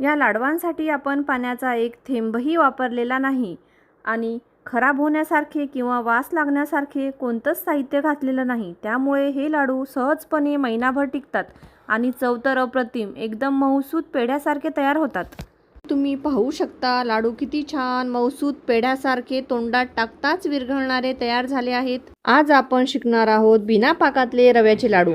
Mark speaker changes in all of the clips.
Speaker 1: या लाडवांसाठी आपण पाण्याचा एक थेंबही वापरलेला नाही. आणि खराब होण्यासारखे किंवा वास लागण्यासारखे कोणतंच साहित्य घातलेलं नाही. त्यामुळे हे लाडू सहजपणे महिनाभर टिकतात आणि चव तर अप्रतिम एकदम मऊसूत पेढ्यासारखे तयार होतात. तुम्ही पाहू शकता लाडू किती छान मऊसूत पेढ्यासारखे तोंडात टाकताच विरघळणारे तयार झाले आहेत. आज आपण शिकणार आहोत बिना पाकातले रव्याचे लाडू.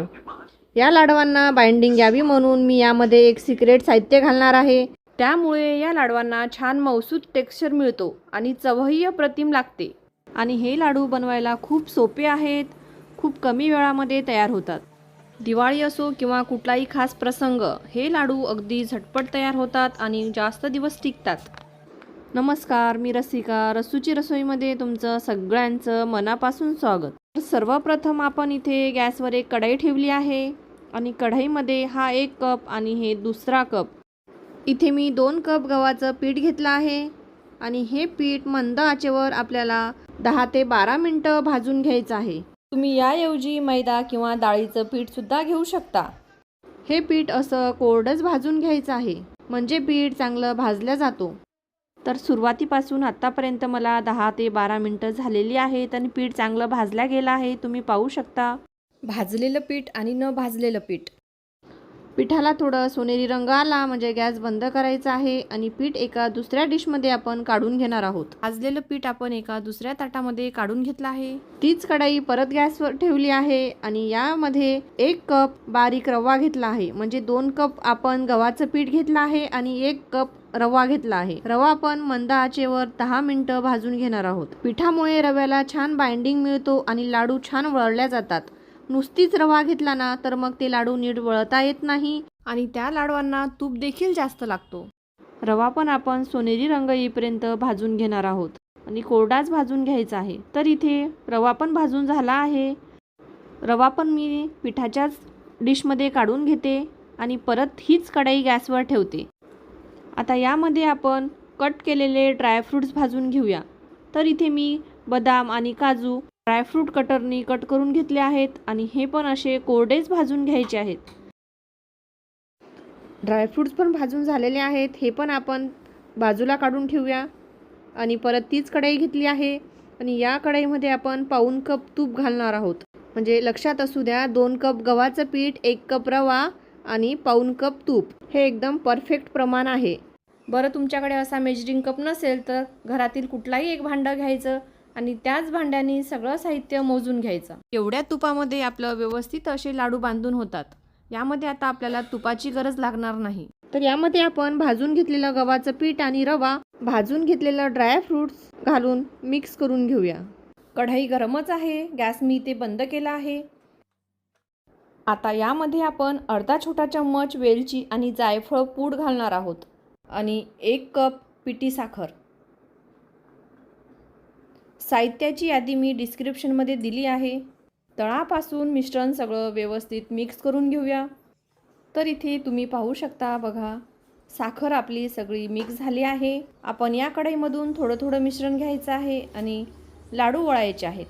Speaker 1: या लाडवांना बाइंडिंग यावी म्हणून मी यामध्ये एक सिक्रेट साहित्य घालणार आहे. त्यामुळे या लाडवांना छान मौसूद टेक्स्चर मिळतो आणि चवही अप्रतिम लागते. आणि हे लाडू बनवायला खूप सोपे आहेत. खूप कमी वेळामध्ये तयार होतात. दिवाळी असो किंवा कुठलाही खास प्रसंग हे लाडू अगदी झटपट तयार होतात आणि जास्त दिवस टिकतात. नमस्कार मी रसिका. रसूची रसोईमध्ये तुमचं सगळ्यांचं मनापासून स्वागत. तर सर्वप्रथम आपण इथे गॅसवर एक कढाई ठेवली आहे. आणि कढईमध्ये हा एक कप आणि हे दुसरा कप. इथे मी दोन कप गव्हाचं पीठ घेतलं आहे आणि हे पीठ मंद आचेवर आपल्याला दहा ते बारा मिनटं भाजून घ्यायचं आहे. तुम्ही याऐवजी मैदा किंवा डाळीचं पीठसुद्धा घेऊ शकता. हे पीठ असं कोरडंच भाजून घ्यायचं आहे म्हणजे पीठ चांगलं भाजलं जातो. तर सुरुवातीपासून आत्तापर्यंत मला दहा ते बारा मिनटं झालेली आहेत आणि पीठ चांगलं भाजल्या गेलं आहे तुम्ही पाहू शकता. भाजलेलं पीठ आणि न भाजलेलं पीठ. पिठाला थोडं सोनेरी रंग आला म्हणजे गॅस बंद करायचा आहे आणि पीठ एका दुसऱ्या डिशमध्ये आपण काढून घेणार आहोत. भाजलेलं पीठ आपण एका दुसऱ्या ताटामध्ये काढून घेतलं आहे. तीच कढई परत गॅसवर ठेवली आहे आणि यामध्ये एक कप बारीक रवा घेतला आहे. म्हणजे दोन कप आपण गव्हाचं पीठ घेतलं आहे आणि एक कप रवा घेतला आहे. रवा आपण मंद आचेवर दहा मिनिटं भाजून घेणार आहोत. पिठामुळे रव्याला छान बाइंडिंग मिळतो आणि लाडू छान वळल्या जातात. नुसतीच रवा घेतला ना तर मग ते लाडू नीट वळता येत नाही. आणि त्या लाडवांना तूप देखील जास्त लागतो. रवा पण आपण सोनेरी रंग येईपर्यंत भाजून घेणार आहोत. आणि कोरडाच भाजून घ्यायचा आहे. तर इथे रवा पण भाजून झाला आहे. रवा पण मी पिठाच्याच डिशमध्ये काढून घेते आणि परत हीच कढई गॅसवर ठेवते. आता यामध्ये आपण कट केलेले ड्रायफ्रूट्स भाजून घेऊया. तर इथे मी बदाम आणि काजू ड्रायफ्रूट कटरनी कट करून घेतले आहेत आणि हे पण असे कोरडेच भाजून घ्यायचे आहेत. ड्रायफ्रूट्स पण भाजून झालेले आहेत. हे पण आपण बाजूला काढून ठेवूया. आणि परत तीच कढई घेतली आहे. आणि या कढईमध्ये आपण पाऊन कप तूप घालणार आहोत. म्हणजे लक्षात असू द्या दोन कप गव्हाचं पीठ एक कप रवा आणि पाऊन कप तूप. हे एकदम परफेक्ट प्रमाण आहे. बरं तुमच्याकडे असा मेजरिंग कप नसेल तर घरातील कुठलाही एक भांडं घ्यायचं. आणि त्याच भांड्याने सगळं साहित्य मोजून घ्यायचं. एवढ्या तुपामध्ये आपलं व्यवस्थित असे लाडू बांधून होतात. यामध्ये आता आपल्याला तुपाची गरज लागणार नाही. तर यामध्ये आपण भाजून घेतलेलं गव्हाचं पीठ आणि रवा भाजून घेतलेलं ड्रायफ्रूट्स घालून मिक्स करून घेऊया. कढई गरमच आहे गॅस मी ते बंद केला आहे. आता यामध्ये आपण अर्धा छोटा चम्मच वेलची आणि जायफळ पूड घालणार आहोत. आणि एक कप पिठी साखर. साहित्याची यादी मी डिस्क्रिप्शनमध्ये दिली आहे. तळापासून मिश्रण सगळं व्यवस्थित मिक्स करून घेऊया. तर इथे तुम्ही पाहू शकता बघा साखर आपली सगळी मिक्स झाली आहे. आपण या कढईमधून थोडं थोडं मिश्रण घ्यायचं आहे आणि लाडू वळायचे आहेत.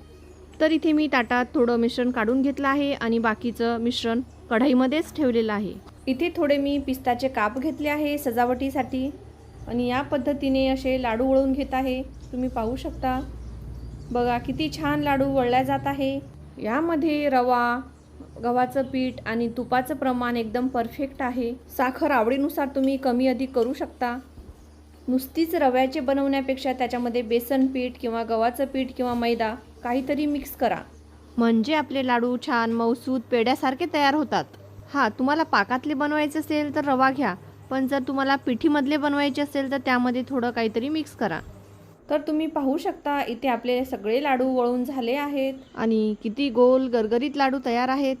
Speaker 1: तर इथे मी ताटात थोडं मिश्रण काढून घेतलं आहे आणि बाकीचं मिश्रण कढईमध्येच ठेवलेलं आहे. इथे थोडे मी पिस्ताचे काप घेतले आहे सजावटीसाठी आणि या पद्धतीने असे लाडू वळून घेत आहे. तुम्ही पाहू शकता. बघा किती छान लाडू वळल्या जात आहे. यामध्ये रवा गव्हाचं पीठ आणि तुपाचं प्रमाण एकदम परफेक्ट आहे. साखर आवडीनुसार तुम्ही कमी अधिक करू शकता. नुसतीच रव्याचे बनवण्यापेक्षा त्याच्यामध्ये बेसन पीठ किंवा गव्हाचं पीठ किंवा मैदा काहीतरी मिक्स करा. म्हणजे आपले लाडू छान मौसूद पेढ्यासारखे तयार होतात. हां तुम्हाला पाकातले बनवायचे असेल तर रवा घ्या. पण जर तुम्हाला पिठीमधले बनवायचे असेल तर त्यामध्ये थोडं काहीतरी मिक्स करा. तर तुम्ही पाहू शकता इथे आपले सगळे लाडू वळून झाले आहेत. आणि किती गोल गरगरीत लाडू तयार आहेत.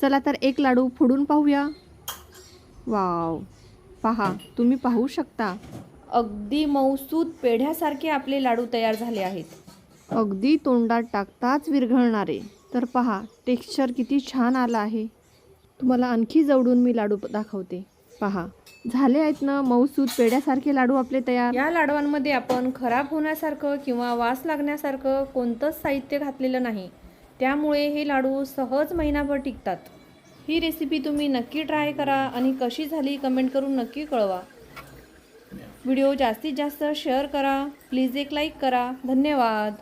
Speaker 1: चला तर एक लाडू फोडून पाहूया. वाव. पहा तुम्ही पाहू शकता. अगदी मौसूद पेढ्यासारखे आपले लाडू तयार झाले आहेत. अगदी तोंडात टाकताच विरघळणारे. तर पहा टेक्स्चर किती छान आलं आहे. तुम्हाला आणखी जवळून मी लाडू दाखवते. पहा. झाले आहेत ना मऊसूद पेढ्यासारखे लाडू आपले तयार? या लाडवांमध्ये आपण खराब होण्यासारखं किंवा वास लागण्यासारखं कोणतंच साहित्य घातलेलं नाही. त्यामुळे हे लाडू सहज महिनाभर टिकतात. ही रेसिपी तुम्ही नक्की ट्राय करा आणि कशी झाली कमेंट करून नक्की कळवा. व्हिडिओ जास्तीत जास्त शेअर करा. प्लीज एक लाईक करा. धन्यवाद.